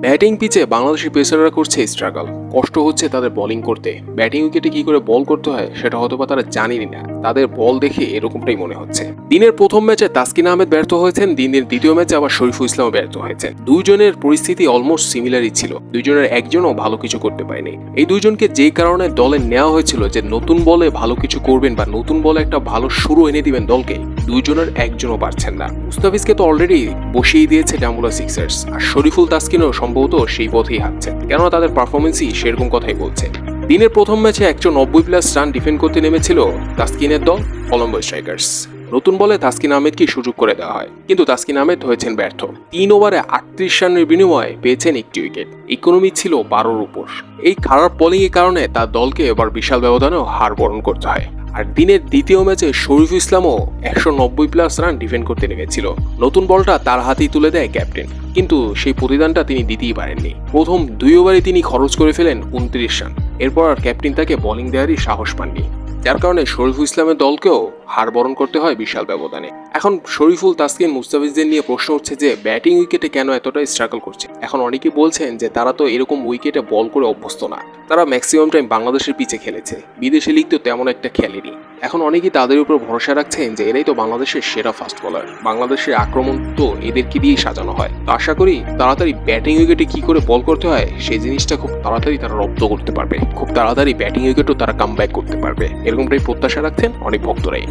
Batting পিচে বাংলাদেশের পেসাররা করছে স্ট্রাগল কষ্ট হচ্ছে তাদের বোলিং করতে। ব্যাটিং উইকেটে কি করে বল করতে হয়, সেটা হয়তো বা তারা জানেনই না। তাদের বল দেখে এরকমটাই মনে হচ্ছে। দিনের প্রথম ম্যাচে তাসকিন আহমেদ ব্যর্থ হয়েছেন দিনের দ্বিতীয় ম্যাচে আবার শরীফুল ইসলামও ব্যর্থ হয়েছেন। দুইজনের পরিস্থিতি অলমোস্ট সিমিলারই ছিল। দুইজনের একজনও ভালো কিছু করতে পারেনি। এই দুইজনকে যেই কারণে দলে নেওয়া হয়েছিল যে নতুন বলে ভালো কিছু করবেন বা নতুন বলে একটা ভালো শুরু এনে দিবেন দলকে, দুইজনের একজনও পারছেন না। মুস্তাফিজকে তো অলরেডি বসিয়ে দিয়েছে ডাম্বুলা সিক্সার্স আর শরীফুল তাসকিনও সম্ভবত সেই পথেই হাঁটছেন কেননা তাদের পারফরমেন্সই সেরকম কথাই বলছে। দিনের প্রথম ম্যাচে একশো নব্বই প্লাস রান ডিফেন্ড করতে নেমেছিল তাসকিনের দল কলম্বো স্ট্রাইকার্স নতুন বলে তাসকিন আহমেদকে সুযোগ করে দেওয়া হয়। কিন্তু তাসকিন আহমেদ হয়েছেন ব্যর্থ। তিন ওভারে আটত্রিশ রানের বিনিময়ে পেয়েছেন একটি উইকেট ইকোনমি ছিল বারোর উপর। এই খারাপ বোলিং এর কারণে তার দলকে এবার বিশাল ব্যবধানেও হার বরণ করতে হয়। আর দিনের দ্বিতীয় ম্যাচে শরীফ ইসলামও একশো নব্বই প্লাস রান ডিফেন্ড করতে নেমেছিল। নতুন বলটা তার হাতেই তুলে দেয় ক্যাপ্টেন কিন্তু সেই প্রতিদানটা তিনি দিতেই পারেননি। প্রথম দুই ওভারে তিনি খরচ করে ফেলেন উনত্রিশ রান। এরপর আর ক্যাপ্টেন তাকে বোলিং দেওয়ারই সাহস পাননি। যার কারণে শরীফ ইসলামের দলকেও হার বরণ করতে হয় বিশাল ব্যবধানে। এখন শরীফুল তাসকিন মুস্তাফিজদের নিয়ে প্রশ্ন উঠছে যে, ব্যাটিং উইকেটে কেন এতটাই স্ট্রাগল করছে? এখন অনেকেই বলছেন যে, তারা তো এরকম উইকেটে বল করে অভ্যস্ত না। তারা ম্যাক্সিমাম টাইম বাংলাদেশের পিচে খেলেছে। বিদেশি লিগ তো তেমন একটা খেলেনি। এখন অনেকেই তাদের উপর ভরসা রাখছেন যে, এরাই তো বাংলাদেশের সেরা ফাস্ট বোলার বাংলাদেশের আক্রমণ তো এদেরকে দিয়েই সাজানো হয়। তো আশা করি তাড়াতাড়ি ব্যাটিং উইকেটে কি করে বল করতে হয়, সেই জিনিসটা খুব তাড়াতাড়ি তারা রপ্ত করতে পারবে। খুব তাড়াতাড়ি ব্যাটিং উইকেটও তারা কাম করতে পারবে। এরকমটাই প্রত্যাশা রাখছেন অনেক ভক্তরাই।